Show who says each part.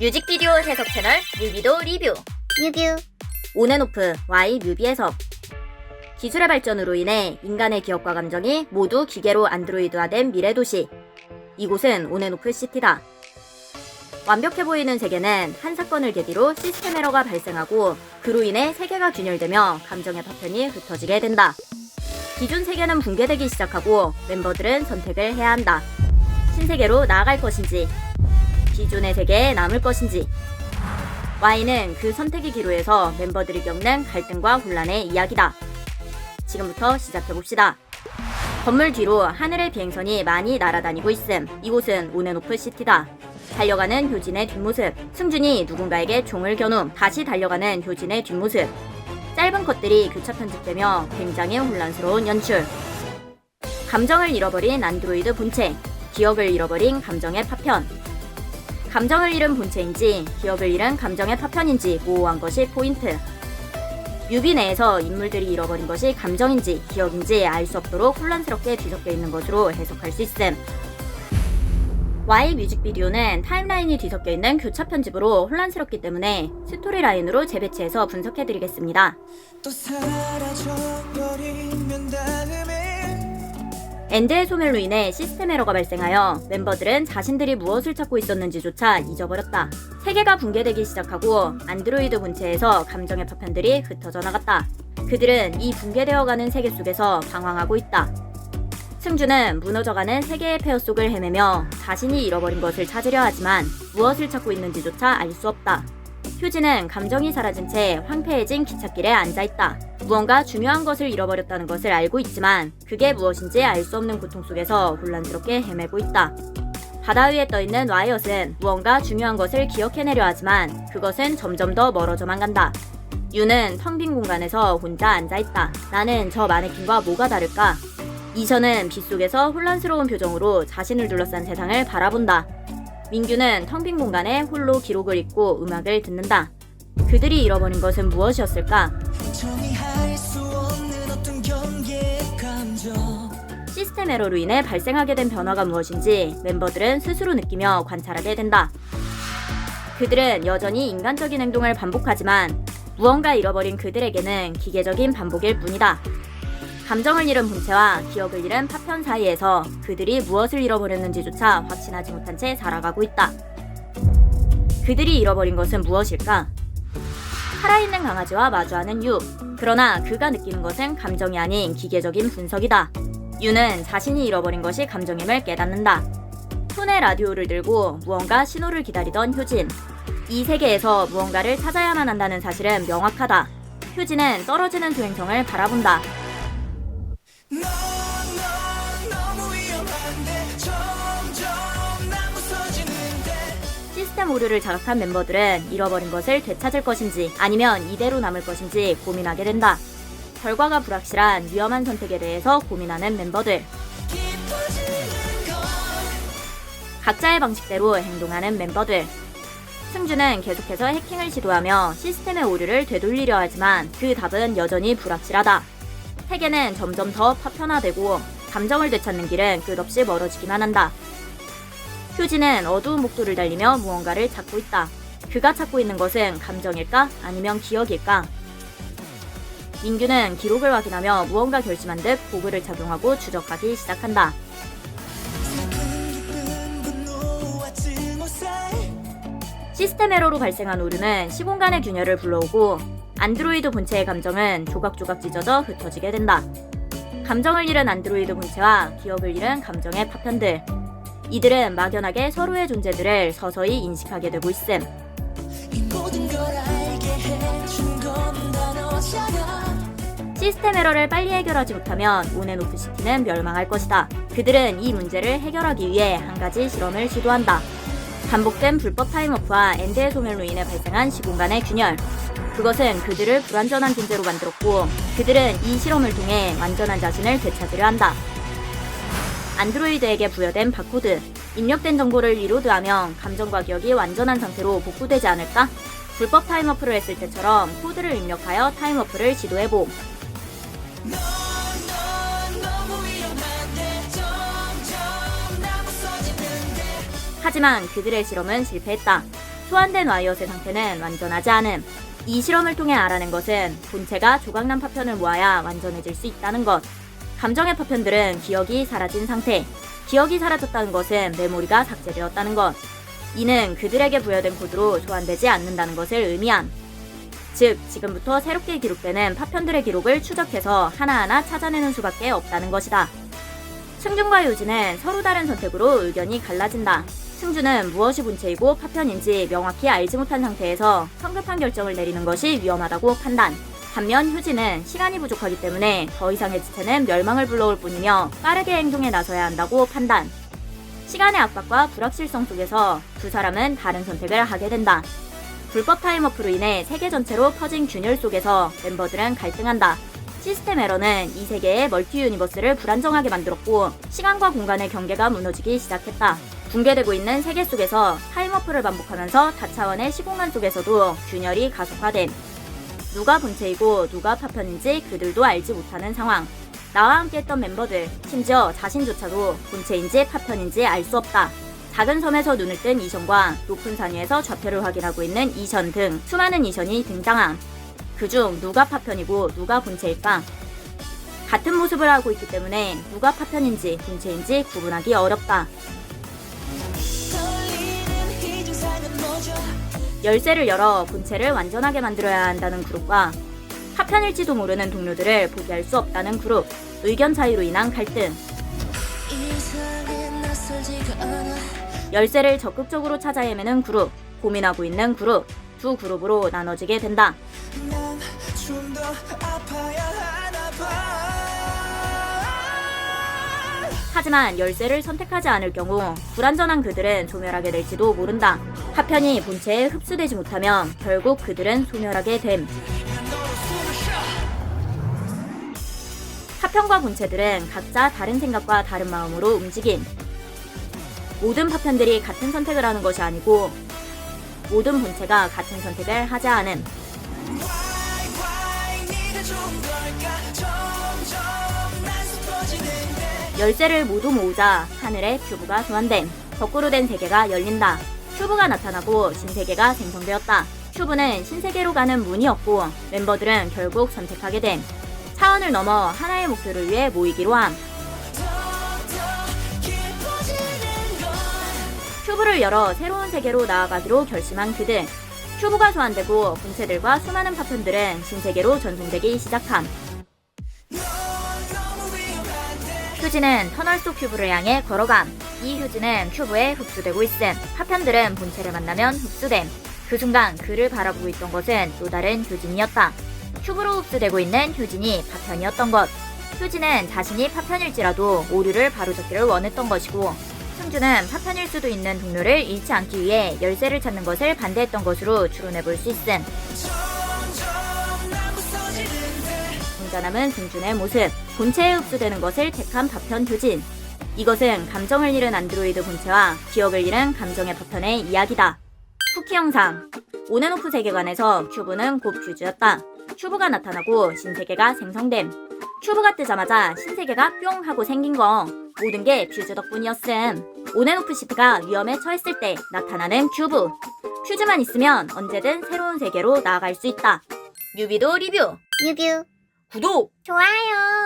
Speaker 1: 뮤직비디오 해석 채널 뮤비도 리뷰.
Speaker 2: 뮤뷰.
Speaker 1: 온앤오프 Y 뮤비 해석. 기술의 발전으로 인해 인간의 기억과 감정이 모두 기계로 안드로이드화된 미래 도시. 이곳은 온앤오프 시티다. 완벽해 보이는 세계는 한 사건을 계기로 시스템 에러가 발생하고 그로 인해 세계가 균열되며 감정의 파편이 흩어지게 된다. 기존 세계는 붕괴되기 시작하고 멤버들은 선택을 해야 한다. 신세계로 나아갈 것인지 기존의 세계에 남을 것인지 Y는 그 선택의 기로에서 멤버들이 겪는 갈등과 혼란의 이야기다. 지금부터 시작해봅시다. 건물 뒤로 하늘의 비행선이 많이 날아다니고 있음. 이곳은 온앤오프 시티다. 달려가는 효진의 뒷모습. 승준이 누군가에게 총을 겨누 다시 달려가는 효진의 뒷모습. 짧은 컷들이 교차 편집되며 굉장히 혼란스러운 연출. 감정을 잃어버린 안드로이드 본체. 기억을 잃어버린 감정의 파편. 감정을 잃은 본체인지 기억을 잃은 감정의 파편인지 모호한 것이 포인트. 뮤비 내에서 인물들이 잃어버린 것이 감정인지 기억인지 알 수 없도록 혼란스럽게 뒤섞여 있는 것으로 해석할 수 있음. Y 뮤직비디오는 타임라인이 뒤섞여 있는 교차 편집으로 혼란스럽기 때문에 스토리 라인으로 재배치해서 분석해드리겠습니다. 엔드의 소멸로 인해 시스템 에러가 발생하여 멤버들은 자신들이 무엇을 찾고 있었는지조차 잊어버렸다. 세계가 붕괴되기 시작하고 안드로이드 본체에서 감정의 파편들이 흩어져 나갔다. 그들은 이 붕괴되어가는 세계 속에서 방황하고 있다. 승주는 무너져가는 세계의 폐허 속을 헤매며 자신이 잃어버린 것을 찾으려 하지만 무엇을 찾고 있는지조차 알 수 없다. 효진은 감정이 사라진 채 황폐해진 기찻길에 앉아있다. 무언가 중요한 것을 잃어버렸다는 것을 알고 있지만 그게 무엇인지 알 수 없는 고통 속에서 혼란스럽게 헤매고 있다. 바다 위에 떠있는 와이엇은 무언가 중요한 것을 기억해내려 하지만 그것은 점점 더 멀어져만 간다. 유는 텅 빈 공간에서 혼자 앉아있다. 나는 저 마네킹과 뭐가 다를까? 이션은 빗속에서 혼란스러운 표정으로 자신을 둘러싼 세상을 바라본다. 민규는 텅 빈 공간에 홀로 기록을 읽고 음악을 듣는다. 그들이 잃어버린 것은 무엇이었을까? 시스템 에러로 인해 발생하게 된 변화가 무엇인지 멤버들은 스스로 느끼며 관찰하게 된다. 그들은 여전히 인간적인 행동을 반복하지만 무언가 잃어버린 그들에게는 기계적인 반복일 뿐이다. 감정을 잃은 본체와 기억을 잃은 파편 사이에서 그들이 무엇을 잃어버렸는지조차 확신하지 못한 채 살아가고 있다. 그들이 잃어버린 것은 무엇일까? 살아있는 강아지와 마주하는 유. 그러나 그가 느끼는 것은 감정이 아닌 기계적인 분석이다. 유는 자신이 잃어버린 것이 감정임을 깨닫는다. 손에 라디오를 들고 무언가 신호를 기다리던 효진. 이 세계에서 무언가를 찾아야만 한다는 사실은 명확하다. 효진은 떨어지는 소행성을 바라본다. 시스템 오류를 자각한 멤버들은 잃어버린 것을 되찾을 것인지 아니면 이대로 남을 것인지 고민하게 된다. 결과가 불확실한 위험한 선택에 대해서 고민하는 멤버들. 각자의 방식대로 행동하는 멤버들. 승주는 계속해서 해킹을 시도하며 시스템의 오류를 되돌리려 하지만 그 답은 여전히 불확실하다. 세계는 점점 더 파편화되고 감정을 되찾는 길은 끝없이 멀어지기만 한다. 효진은 어두운 목도를 달리며 무언가를 찾고 있다. 그가 찾고 있는 것은 감정일까? 아니면 기억일까? 민규는 기록을 확인하며 무언가 결심한 듯 고글을 착용하고 추적하기 시작한다. 시스템 에러로 발생한 오류는 시공간의 균열을 불러오고 안드로이드 본체의 감정은 조각조각 찢어져 흩어지게 된다. 감정을 잃은 안드로이드 본체와 기억을 잃은 감정의 파편들. 이들은 막연하게 서로의 존재들을 서서히 인식하게 되고 있음. 시스템 에러를 빨리 해결하지 못하면 온앤오프 시티는 멸망할 것이다. 그들은 이 문제를 해결하기 위해 한 가지 실험을 시도한다. 반복된 불법 타임오프와 엔드의 소멸로 인해 발생한 시공간의 균열. 그것은 그들을 불완전한 존재로 만들었고, 그들은 이 실험을 통해 완전한 자신을 되찾으려 한다. 안드로이드에게 부여된 바코드. 입력된 정보를 리로드하면 감정과 기억이 완전한 상태로 복구되지 않을까? 불법 타임오프를 했을 때처럼 코드를 입력하여 타임오프를 시도해봄. 하지만 그들의 실험은 실패했다. 소환된 와이엇의 상태는 완전하지 않음. 이 실험을 통해 알아낸 것은 본체가 조각난 파편을 모아야 완전해질 수 있다는 것. 감정의 파편들은 기억이 사라진 상태. 기억이 사라졌다는 것은 메모리가 삭제되었다는 것. 이는 그들에게 부여된 코드로 소환되지 않는다는 것을 의미함. 즉, 지금부터 새롭게 기록되는 파편들의 기록을 추적해서 하나하나 찾아내는 수밖에 없다는 것이다. 승준과 요지는 서로 다른 선택으로 의견이 갈라진다. 승준은 무엇이 본체이고 파편인지 명확히 알지 못한 상태에서 성급한 결정을 내리는 것이 위험하다고 판단. 반면 효진은 시간이 부족하기 때문에 더 이상의 지체는 멸망을 불러올 뿐이며 빠르게 행동에 나서야 한다고 판단. 시간의 압박과 불확실성 속에서 두 사람은 다른 선택을 하게 된다. 불법 타임어프로 인해 세계 전체로 퍼진 균열 속에서 멤버들은 갈등한다. 시스템 에러는 이 세계의 멀티 유니버스를 불안정하게 만들었고 시간과 공간의 경계가 무너지기 시작했다. 붕괴되고 있는 세계 속에서 타임어프를 반복하면서 다차원의 시공간 속에서도 균열이 가속화됨. 누가 본체이고 누가 파편인지 그들도 알지 못하는 상황. 나와 함께 했던 멤버들, 심지어 자신조차도 본체인지 파편인지 알 수 없다. 작은 섬에서 눈을 뜬 이션과 높은 산 위에서 좌표를 확인하고 있는 이션 등 수많은 이션이 등장함. 그중 누가 파편이고 누가 본체일까? 같은 모습을 하고 있기 때문에 누가 파편인지 본체인지 구분하기 어렵다. 열쇠를 열어 본체를 완전하게 만들어야 한다는 그룹과 파편일지도 모르는 동료들을 포기할 수 없다는 그룹, 의견 차이로 인한 갈등, 열쇠를 적극적으로 찾아 헤매는 그룹, 고민하고 있는 그룹, 두 그룹으로 나눠지게 된다. 하지만 열쇠를 선택하지 않을 경우 불완전한 그들은 소멸하게 될지도 모른다. 파편이 본체에 흡수되지 못하면 결국 그들은 소멸하게 됨. 파편과 본체들은 각자 다른 생각과 다른 마음으로 움직임. 모든 파편들이 같은 선택을 하는 것이 아니고 모든 본체가 같은 선택을 하지 않음. 열쇠를 모두 모으자 하늘에 큐브가 소환됨. 거꾸로 된 세계가 열린다. 큐브가 나타나고 신세계가 생성되었다. 큐브는 신세계로 가는 문이었고 멤버들은 결국 선택하게 됨. 차원을 넘어 하나의 목표를 위해 모이기로 함. 큐브를 열어 새로운 세계로 나아가기로 결심한 그들. 큐브가 소환되고 본체들과 수많은 파편들은 신세계로 전송되기 시작함. 휴지는 터널 속 큐브를 향해 걸어감. 이 휴지는 큐브에 흡수되고 있음. 파편들은 본체를 만나면 흡수됨. 그 순간 그를 바라보고 있던 것은 또 다른 휴진이었다. 큐브로 흡수되고 있는 휴진이 파편이었던 것. 휴진은 자신이 파편일지라도 오류를 바로잡기를 원했던 것이고, 승주는 파편일 수도 있는 동료를 잃지 않기 위해 열쇠를 찾는 것을 반대했던 것으로 추론해 볼 수 있음.
Speaker 3: 점점 난 무서지는데
Speaker 1: 혼자 남은 승준의 모습, 본체에 흡수되는 것을 택한 파편 휴진. 이것은 감정을 잃은 안드로이드 본체와 기억을 잃은 감정의 파편의 이야기다. 쿠키 영상. 온앤오프 세계관에서 큐브는 곧 퓨즈였다. 큐브가 나타나고 신세계가 생성됨. 큐브가 뜨자마자 신세계가 뿅 하고 생긴 거. 모든 게 퓨즈 덕분이었음. 온앤오프 시트가 위험에 처했을 때 나타나는 큐브. 퓨즈만 있으면 언제든 새로운 세계로 나아갈 수 있다. 뮤비도 리뷰.
Speaker 2: 뮤뷰
Speaker 1: 구독!
Speaker 2: 좋아요